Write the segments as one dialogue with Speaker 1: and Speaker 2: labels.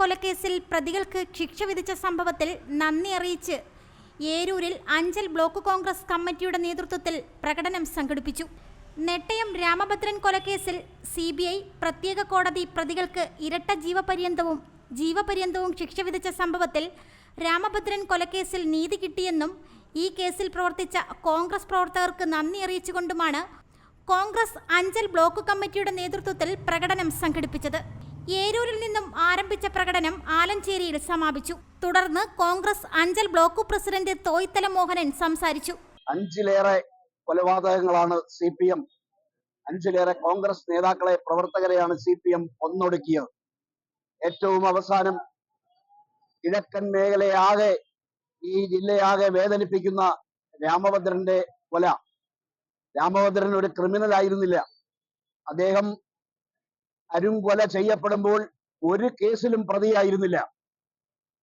Speaker 1: കൊലക്കേസിൽ പ്രതികൾക്ക് ശിക്ഷ വിധിച്ച സംഭവത്തിൽ നന്ദി അറിയിച്ച് ഏരൂരിൽ അഞ്ചൽ ബ്ലോക്ക് കോൺഗ്രസ് കമ്മിറ്റിയുടെ നേതൃത്വത്തിൽ പ്രകടനം സംഘടിപ്പിച്ചു. നെട്ടയം രാമഭദ്രൻ കൊലക്കേസിൽ സി ബി ഐ പ്രത്യേക കോടതി പ്രതികൾക്ക് ഇരട്ട ജീവപര്യന്തവും ജീവപര്യന്തവും ശിക്ഷ വിധിച്ച സംഭവത്തിൽ രാമഭദ്രൻ കൊലക്കേസിൽ നീതി കിട്ടിയെന്നും ഈ കേസിൽ പ്രവർത്തിച്ച കോൺഗ്രസ് പ്രവർത്തകർക്ക് നന്ദി അറിയിച്ചുകൊണ്ടുമാണ് കോൺഗ്രസ് അഞ്ചൽ ബ്ലോക്ക് കമ്മിറ്റിയുടെ നേതൃത്വത്തിൽ പ്രകടനം സംഘടിപ്പിച്ചത്. ഏരൂരിൽ നിന്നും ആരംഭിച്ച പ്രകടനം ആലഞ്ചേരിയിൽ സമാപിച്ചു. തുടർന്ന് Congress Anchal block president Thoythala Mohanan സംസാരിച്ചു.
Speaker 2: അഞ്ചിലേറെ കൊലപാതകങ്ങളാണ് സി പി എം അഞ്ചിലേറെ കോൺഗ്രസ് നേതാക്കളെ പ്രവർത്തകരെയാണ് സി പി എം ഒന്നൊടുക്കിയത്. ഏറ്റവും അവസാനം കിഴക്കൻ മേഖലയാകെ ഈ ജില്ലയാകെ വേദനിപ്പിക്കുന്ന രാമഭദ്രന്റെ കൊല. രാമഭദ്രൻ ഒരു ക്രിമിനൽ ആയിരുന്നില്ല അദ്ദേഹം അരുംകൊല ചെയ്യപ്പെടുമ്പോൾ ഒരു കേസിലും പ്രതിയായിരുന്നില്ല.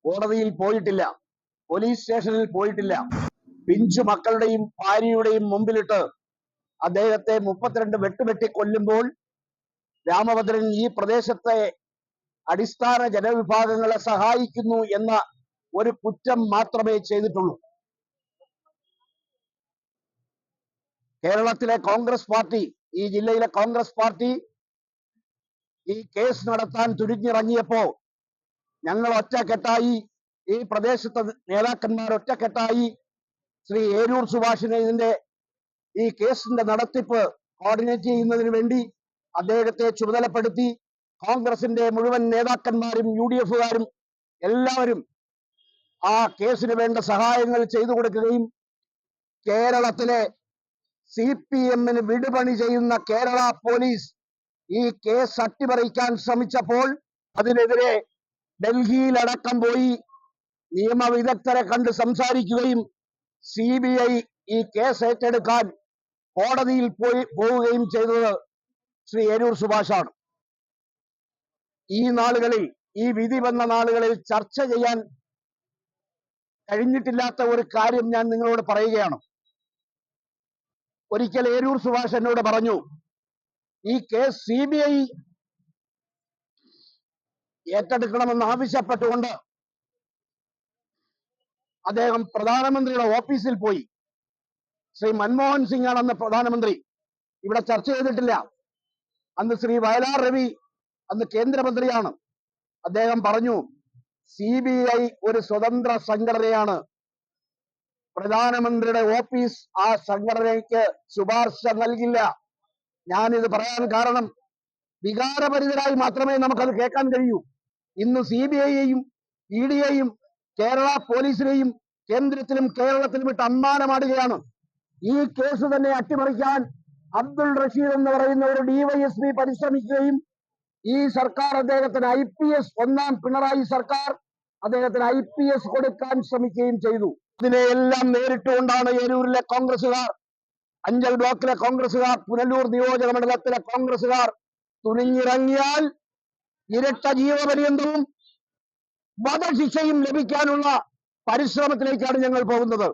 Speaker 2: കോടതിയിൽ പോയിട്ടില്ല. പോലീസ് സ്റ്റേഷനിൽ പോയിട്ടില്ല. പിഞ്ചു മക്കളുടെയും ഭാര്യയുടെയും മുമ്പിലിട്ട് അദ്ദേഹത്തെ മുപ്പത്തിരണ്ട് വെട്ടുവെട്ടി കൊല്ലുമ്പോൾ രാമഭദ്രൻ ഈ പ്രദേശത്തെ അടിസ്ഥാന ജനവിഭാഗങ്ങളെ സഹായിക്കുന്നു എന്ന ഒരു കുറ്റം മാത്രമേ ചെയ്തിട്ടുള്ളൂ. കേരളത്തിലെ കോൺഗ്രസ് പാർട്ടി ഈ ജില്ലയിലെ കോൺഗ്രസ് പാർട്ടി ഈ കേസ് നടത്താൻ തുനിഞ്ഞിറങ്ങിയപ്പോ ഞങ്ങൾ ഒറ്റക്കെട്ടായി ഈ പ്രദേശത്തെ നേതാക്കന്മാർ ഒറ്റക്കെട്ടായി ശ്രീ ഏരൂർ സുഭാഷിനെ ഇതിന്റെ ഈ കേസിന്റെ നടത്തിപ്പ് കോർഡിനേറ്റ് ചെയ്യുന്നതിന് വേണ്ടി അദ്ദേഹത്തെ ചുമതലപ്പെടുത്തി. കോൺഗ്രസിന്റെ മുഴുവൻ നേതാക്കന്മാരും യു ഡി എഫുകാരും എല്ലാവരും ആ കേസിന് വേണ്ട സഹായങ്ങൾ ചെയ്തു കൊടുക്കുകയും കേരളത്തിലെ സി പി എമ്മിന് വിടുപണി ചെയ്യുന്ന കേരള പോലീസ് ഈ കേസ് അട്ടിമറിക്കാൻ ശ്രമിച്ചപ്പോൾ അതിനെതിരെ ഡൽഹിയിലടക്കം പോയി നിയമവിദഗ്ധരെ കണ്ട് സംസാരിക്കുകയും സി ബി ഐ ഈ കേസ് ഏറ്റെടുക്കാൻ കോടതിയിൽ പോയി പോവുകയും ചെയ്തത് ശ്രീ എരൂർ സുഭാഷാണ്. ഈ നാളുകളിൽ ഈ വിധി വന്ന നാളുകളിൽ ചർച്ച ചെയ്യാൻ കഴിഞ്ഞിട്ടില്ലാത്ത ഒരു കാര്യം ഞാൻ നിങ്ങളോട് പറയുകയാണ്. ഒരിക്കൽ ഏരൂർ സുഭാഷ് എന്നോട് പറഞ്ഞു ഈ കേസ് സി ബി ഐ ഏറ്റെടുക്കണമെന്ന് ആവശ്യപ്പെട്ടുകൊണ്ട് അദ്ദേഹം പ്രധാനമന്ത്രിയുടെ ഓഫീസിൽ പോയി. ശ്രീ മൻമോഹൻ സിംഗ് ആണ് അന്ന് പ്രധാനമന്ത്രി ഇവിടെ ചർച്ച ചെയ്തിട്ടില്ല. അന്ന് ശ്രീ വയലാർ രവി അന്ന് കേന്ദ്രമന്ത്രിയാണ്. അദ്ദേഹം പറഞ്ഞു സി ബി ഐ ഒരു സ്വതന്ത്ര സംഘടനയാണ്. പ്രധാനമന്ത്രിയുടെ ഓഫീസ് ആ സംഘടനയ്ക്ക് ശുപാർശ നൽകില്ല. ഞാനിത് പറയാൻ കാരണം വികാരപരിതരായി മാത്രമേ നമുക്കത് കേൾക്കാൻ കഴിയൂ. ഇന്ന് സി ബി ഐയെയും ഇ ഡിയെയും കേരള പോലീസിനെയും കേന്ദ്രത്തിലും കേരളത്തിലും ഇട്ട് അമ്മാനമാടുകയാണ്. ഈ കേസ് തന്നെ അട്ടിമറിക്കാൻ അബ്ദുൾ റഷീദ് എന്ന് പറയുന്ന ഒരു ഡിവൈഎസ്പി പരിശ്രമിക്കുകയും ഈ സർക്കാർ അദ്ദേഹത്തിന് ഐ പി എസ് ഒന്നാം പിണറായി സർക്കാർ അദ്ദേഹത്തിന് ഐ പി എസ് കൊടുക്കാൻ ശ്രമിക്കുകയും ചെയ്തു. ഇതിനെയെല്ലാം നേരിട്ടുകൊണ്ടാണ് ഏരൂരിലെ കോൺഗ്രസുകാർ അഞ്ചൽ ബ്ലോക്കിലെ കോൺഗ്രസുകാർ പുനലൂർ നിയോജക മണ്ഡലത്തിലെ കോൺഗ്രസുകാർ തുനിഞ്ഞിറങ്ങിയാൽ ഇരട്ട ജീവപര്യന്തവും വധശിക്ഷയും ലഭിക്കാനുള്ള പരിശ്രമത്തിലേക്കാണ് ഞങ്ങൾ പോകുന്നത്.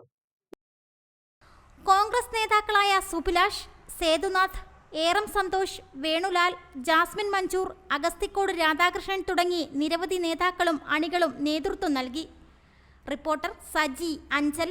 Speaker 1: കോൺഗ്രസ് നേതാക്കളായ സുഭിലാഷ് സേതുനാഥ് ഏറം സന്തോഷ് വേണുലാൽ ജാസ്മിൻ മഞ്ചൂർ അഗസ്തിക്കോട് രാധാകൃഷ്ണൻ തുടങ്ങി നിരവധി നേതാക്കളും അണികളും നേതൃത്വം നൽകി. റിപ്പോർട്ടർ സജി അഞ്ചൽ.